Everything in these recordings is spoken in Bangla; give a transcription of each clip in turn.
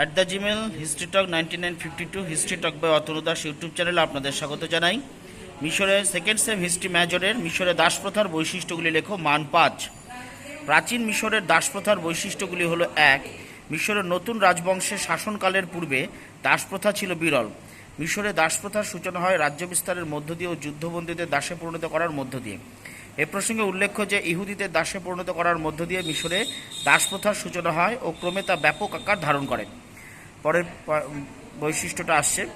At the Gmail history talk nine fifty two history talk by Atanu Das YouTube চ্যানেলে আপনাদের স্বাগত জানাই। মিশরের সেকেন্ড সেম হিস্ট্রি মেজরের মিশরের দাসপ্রথার বৈশিষ্ট্যগুলি লেখো মান পাঁচ। প্রাচীন মিশরের দাসপ্রথার বৈশিষ্ট্যগুলি হলো এক, মিশরের নতুন রাজবংশের শাসনকালের পূর্বে দাসপ্রথা ছিল বিরল। মিশরে দাসপ্রথার সূচনা হয় রাজ্য বিস্তারের মধ্য দিয়ে ও যুদ্ধবন্দীদের দাসে পরিণত করার মধ্য দিয়ে। এ প্রসঙ্গে উল্লেখ্য যে ইহুদিদের দাসে পরিণত করার মধ্য দিয়ে মিশরে দাসপ্রথার সূচনা হয় ও ক্রমে তা ব্যাপক আকার ধারণ করে। পরের বৈশিষ্ট্যটা আসছে।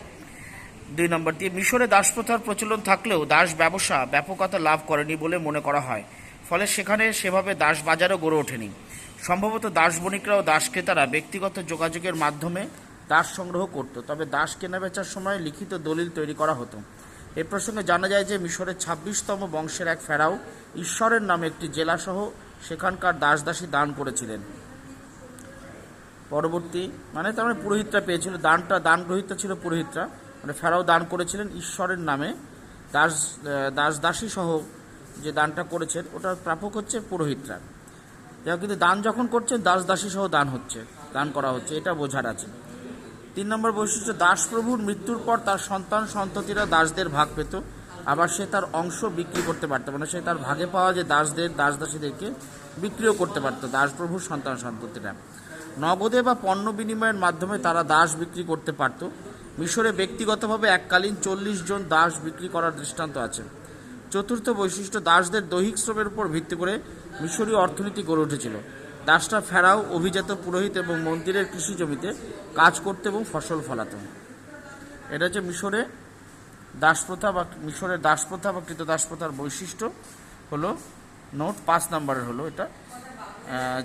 দুই নম্বর দিয়ে, মিশরে দাসপ্রথার প্রচলন থাকলেও দাস ব্যবসা ব্যাপকতা লাভ করেনি বলে মনে করা হয়। ফলে সেখানে সেভাবে দাস বাজারও গড়ে ওঠেনি। সম্ভবত দাস বণিকরা ও দাস ক্রেতারা ব্যক্তিগত যোগাযোগের মাধ্যমে দাস সংগ্রহ করত, তবে দাস কেনাবেচার সময় লিখিত দলিল তৈরি করা হতো। এ প্রসঙ্গে জানা যায় যে, মিশরের ছাব্বিশতম বংশের এক ফেরাও ঈশ্বরের নামে একটি জেলাসহ সেখানকার দাস দাসী দান করেছিলেন। পরবর্তী মানে তার মানে পুরোহিতরা পেয়েছিল দানটা দান গ্রহিতা ছিল পুরোহিতরা। মানে ফেরাও দান করেছিলেন ঈশ্বরের নামে। দাস দাস দাসী সহ যে দানটা করেছেন ওটার প্রাপক হচ্ছে পুরোহিতরা। হোক, কিন্তু দান যখন করছেন দাস দাসী সহ দান হচ্ছে দান করা হচ্ছে এটা বোঝার আছে। তিন নম্বর বৈশিষ্ট্য দাসপ্রভুর মৃত্যুর পর তার সন্তান সন্ততিরা দাসদের ভাগ পেত। আবার সে তার অংশ বিক্রি করতে পারত মানে সে তার ভাগে পাওয়া যে দাসদের দাস দাসীদেরকে বিক্রিও করতে পারত দাসপ্রভুর সন্তান সন্ততিরা। নগদে বা পণ্য বিনিময়ের মাধ্যমে তারা দাস বিক্রি করতে পারত। মিশরে ব্যক্তিগতভাবে এককালীন চল্লিশ জন দাস বিক্রি করার দৃষ্টান্ত আছে। চতুর্থ বৈশিষ্ট্য, দাসদের দৈহিক শ্রমের উপর ভিত্তি করে মিশরীয় অর্থনীতি গড়ে উঠেছিল। দাসটা ফেরাও, অভিজাত পুরোহিত এবং মন্দিরের কৃষি জমিতে কাজ করতে এবং ফসল ফলাতো। এটা হচ্ছে মিশরে দাসপ্রথা বা মিশরের দাসপ্রথা বা কৃত দাসপ্রথার বৈশিষ্ট্য। হলো, নোট পাঁচ নাম্বারের হলো এটা।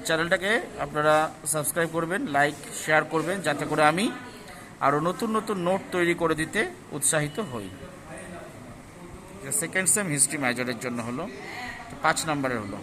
চ্যানেলটাকে আপনারা সাবস্ক্রাইব করবেন, লাইক, শেয়ার করবেন, যাতে করে আমি আরও নতুন নতুন নোট তৈরি করে দিতে উৎসাহিত হই। সেকেন্ড সেম হিস্ট্রি মেজরের জন্য হলো পাঁচ নম্বরের হলো।